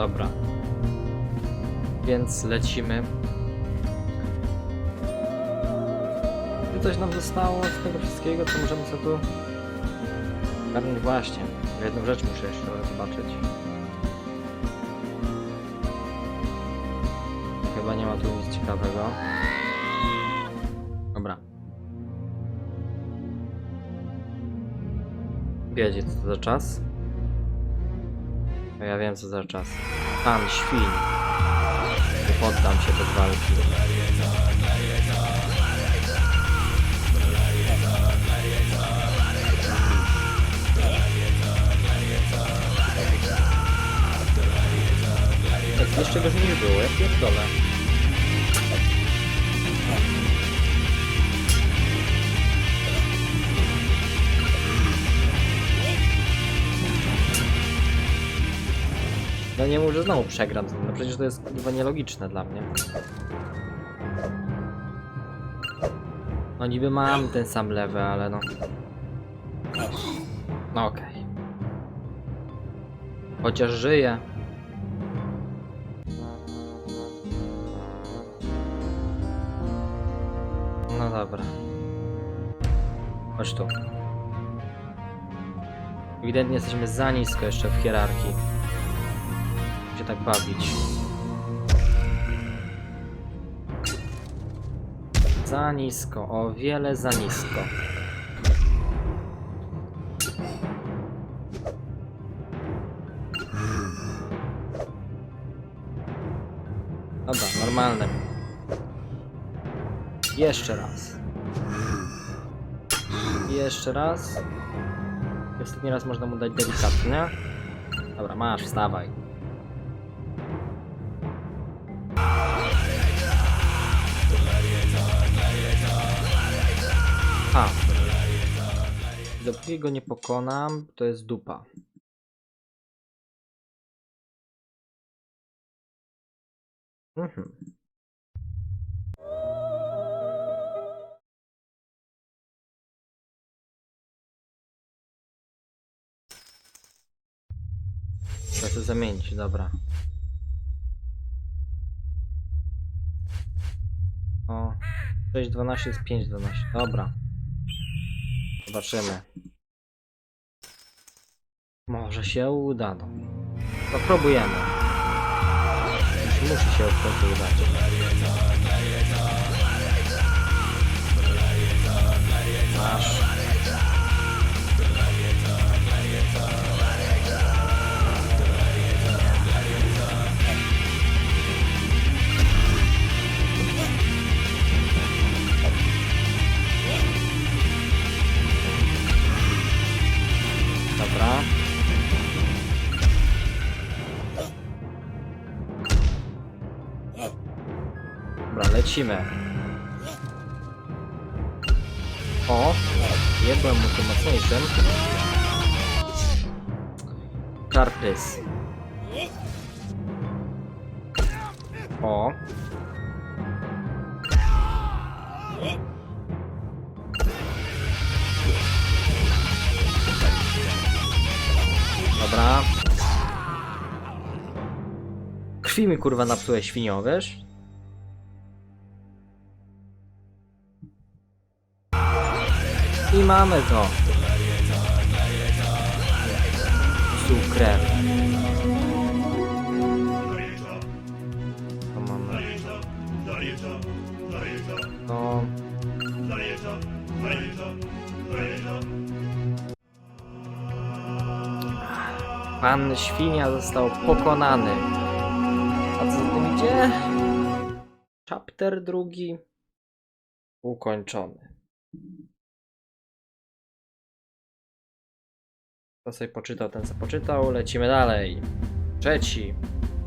Dobra. Więc lecimy. Czy coś nam zostało z tego wszystkiego, co możemy sobie tu... Garnąć właśnie. Jedną rzecz muszę jeszcze zobaczyć. Chyba nie ma tu nic ciekawego. Dobra. Wiedzie co to za czas? No ja wiem co za czas. Pan świn. Nie poddam się bez walki. Tak, jeszcze gorzej nie było, ja pierdolę. No nie mów, że znowu przegram z nim, no przecież to jest chyba nielogiczne dla mnie. No niby mam ten sam lewy, ale no... No okej. Chociaż żyję. No dobra. Chodź tu. Ewidentnie jesteśmy za nisko jeszcze w hierarchii. Się tak bawić. Za nisko, o wiele za nisko. Dobra, normalne. Jeszcze raz. Jeszcze raz. Ostatni raz można mu dać delikatnie. Dobra, masz, wstawaj. A. Dopóki go nie pokonam, to jest dupa. Mhm. Trzeba to zamienić, dobra. O, 6.12 jest 5.12, dobra. Zobaczymy. Może się uda, no. To próbujemy. Musi się w końcu udać. Masz. Lecimy. O! Jebłem mu tym mocniejszym. O! Dobra. Krwi mi kurwa napsułeś świnio, wiesz? I mamy to. Cukrem. To mamy. To... Pan Świnia został pokonany. A co za tym idzie? Chapter drugi ukończony. Kto sobie poczytał, ten co poczytał. Lecimy dalej. Trzeci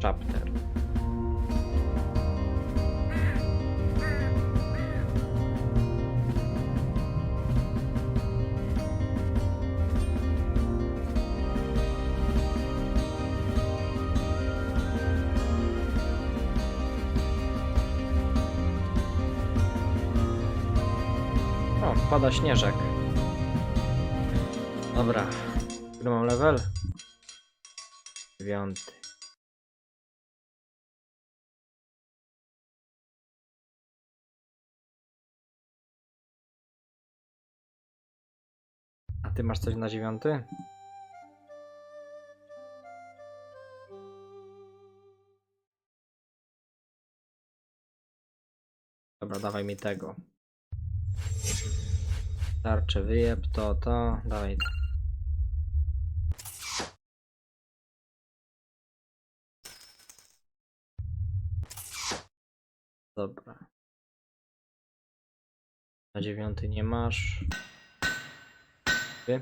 chapter. O, pada śnieżek. Dobra. Ile mam level? Dziewiąty. A ty masz coś na dziewiąty? Dobra, dawaj mi tego. Tarcze wyjeb, to, to, dawaj. Dobra. Na dziewiąty nie masz. Ty?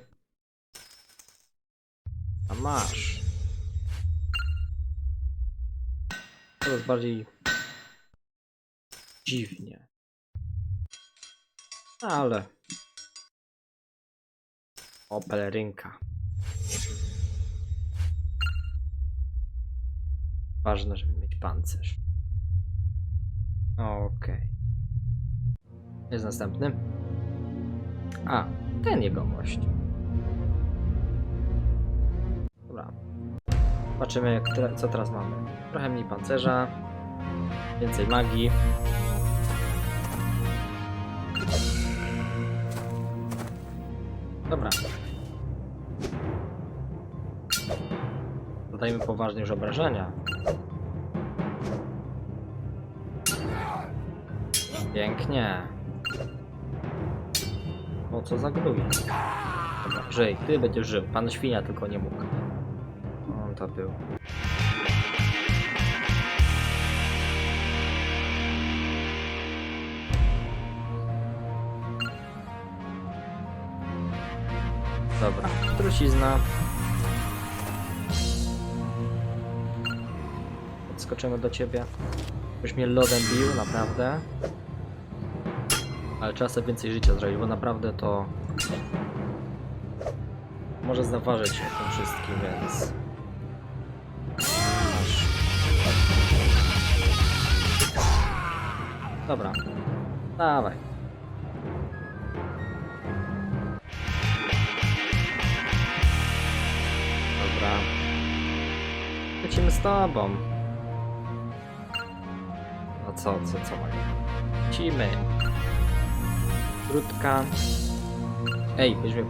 A masz. Jest bardziej dziwnie. Ale. O, pelerynka. Ważne, żeby mieć pancerz. Okej. Jest następny. A, ten jegomość. Dobra. Zobaczymy, co teraz mamy. Trochę mniej pancerza. Więcej magii. Dobra. Zadajmy poważnie już obrażenia. Pięknie. O co za gnój? Dobra, żyj, ty będziesz żył. Pan świnia tylko nie mógł. On to był. Dobra, trucizna. Podskoczymy do ciebie. Byś mnie lodem bił, naprawdę. Ale trzeba sobie więcej życia zrobić, bo naprawdę to może zaważyć o tym wszystkim, więc... Dobra. Dawaj. Dobra. Lecimy z tobą. No co, co, co? Lecimy. Krótka. Ej, weźmy.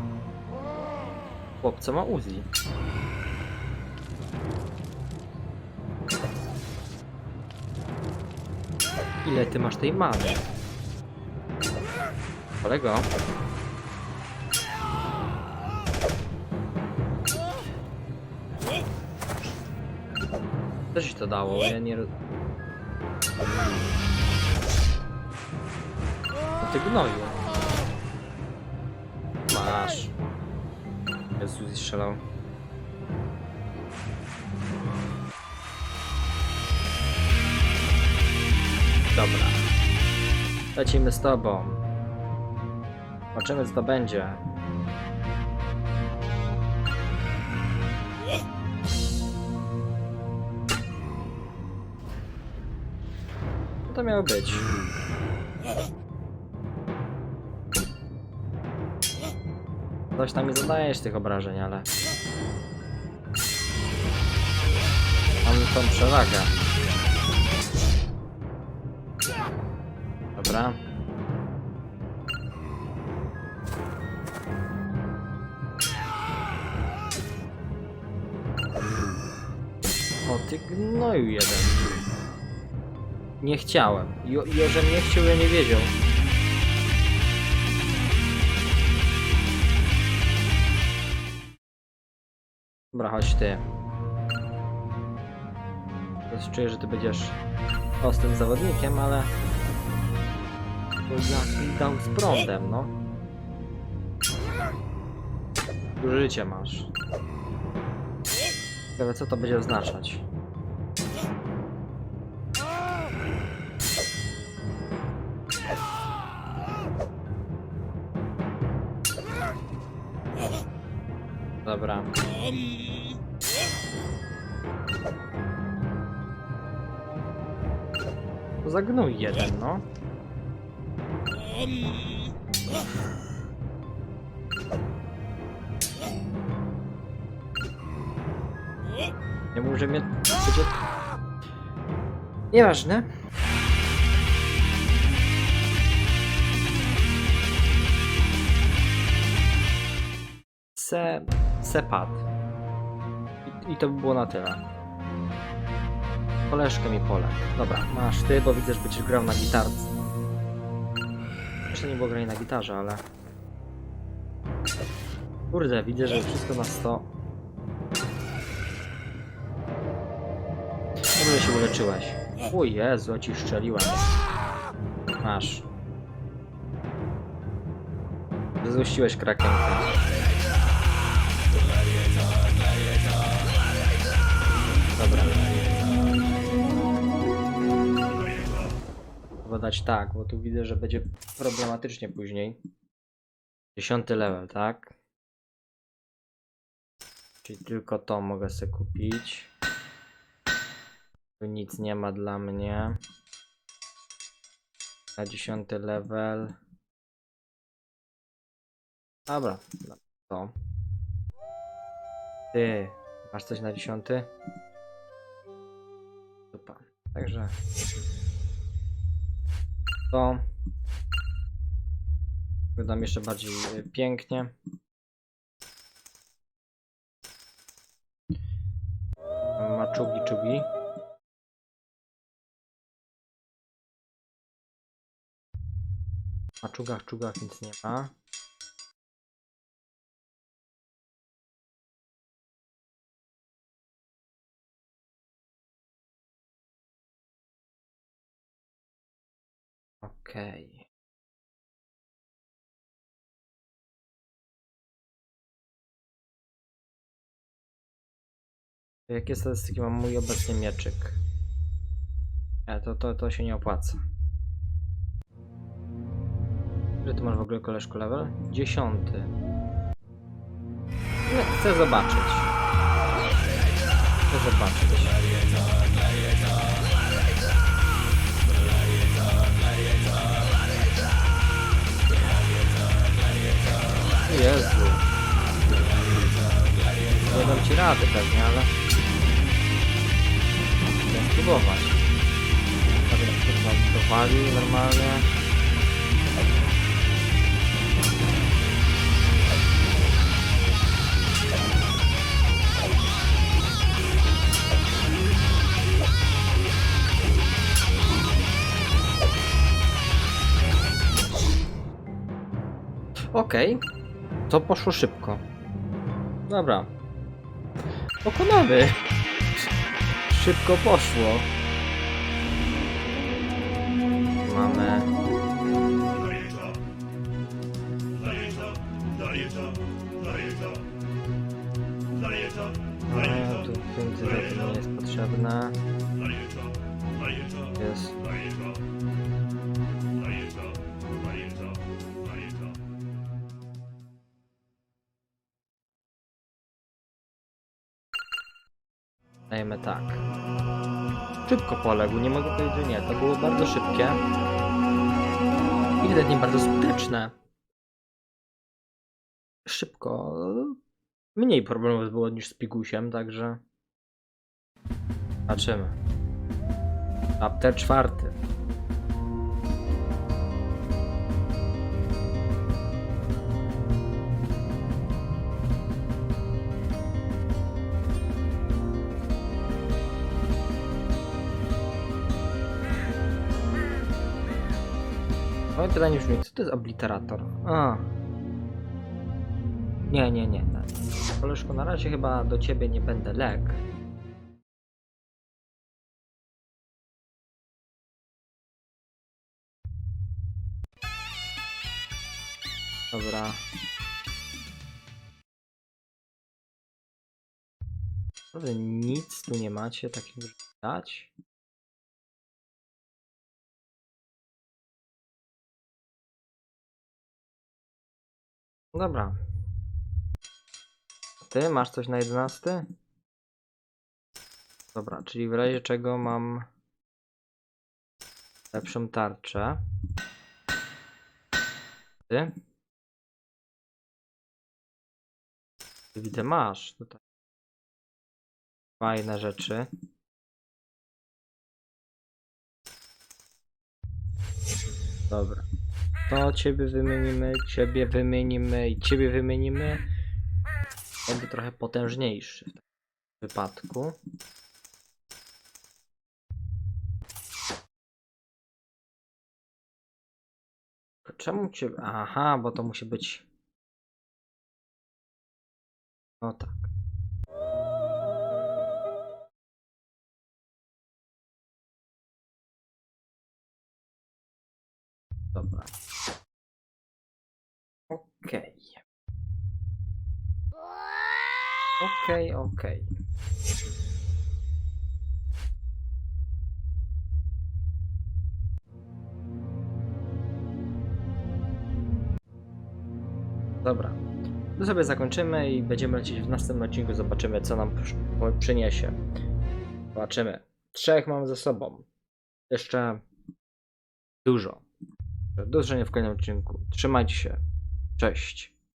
Chłopca ma Uzi. Ile ty masz tej many? Kolego? Co ci to dało? Ja nie... roz- O ty gnoju. Masz. Jezus strzelał. Dobra. Lecimy z tobą. Zobaczymy co to będzie. To miało być? Coś tam mi zadajesz tych obrażeń, ale... Mam tą przewagę. Dobra. O ty gnoju jeden. Nie chciałem. Jo Jeżem nie chciał, ja nie wiedział. Dobra, chodź ty. Teraz czuję, że ty będziesz ostrym zawodnikiem, ale... Dał z prądem, no. Dużo życia masz. Ciekawe co to będzie oznaczać. Dobra. Zagnój jeden, no. Nie mów, że mnie będzie... Nieważne. se, se padł. I, to by było na tyle. Koleżkę mi pole. Dobra, masz ty, bo widzę, że będziesz grał na gitarce. Jeszcze nie było grać na gitarze, ale... Kurde, widzę, że wszystko na 100. Dobrze się uleczyłeś. O Jezu, ci szczeliłem. Masz. Złościłeś krakenkę. Dobra. Trzeba dać tak, bo tu widzę, że będzie problematycznie później. Dziesiąty level, tak? Czyli tylko to mogę sobie kupić. Tu nic nie ma dla mnie. Na dziesiąty level. Dobra, to. Ty, masz coś na dziesiąty? Także. To. Wydam jeszcze bardziej y, pięknie. Maczugi czugi. Maczugach czugach nic nie ma. Okej. Jakie statystyki mam mój obecny mieczyk? Nie, to, to, to się nie opłaca. Ile ty masz w ogóle koleżko level? Dziesiąty. Nie, chcę zobaczyć. Chcę zobaczyć. Jezu. Nie dam ci rady pewnie, ale... Chcę spróbować. Prawie przykład dowalił normalnie. Okej. To poszło szybko. Dobra. Pokonamy. Szybko poszło. Mamy. No, tu za to nie jest potrzebne. Jest. Dajemy tak. Szybko poległ, nie mogę powiedzieć, że nie. To było bardzo szybkie. I ewidentnie bardzo skuteczne. Szybko. Mniej problemów było niż z Pigusiem, także. Zobaczymy. Chapter czwarty. Moje pytanie brzmi, co to jest obliterator? A. Nie, nie, nie. Koleżko, na razie chyba do ciebie nie będę lek. Dobra. Naprawdę nic tu nie macie takiego, dać? Dobra. Ty masz coś na 11? Dobra, czyli w razie czego mam lepszą tarczę. Ty? Widzę, masz tutaj fajne rzeczy. Dobra. To ciebie wymienimy, ciebie wymienimy i ciebie wymienimy. Będzie trochę potężniejszy w tym wypadku. Czemu cię... Aha, bo to musi być... No tak. Okej. Okej, okej. Dobra. To sobie zakończymy i będziemy lecieć w następnym odcinku. Zobaczymy, co nam przyniesie. Zobaczymy. Trzech mam ze sobą. Jeszcze dużo. Do zobaczenia w kolejnym odcinku. Trzymajcie się. Cześć.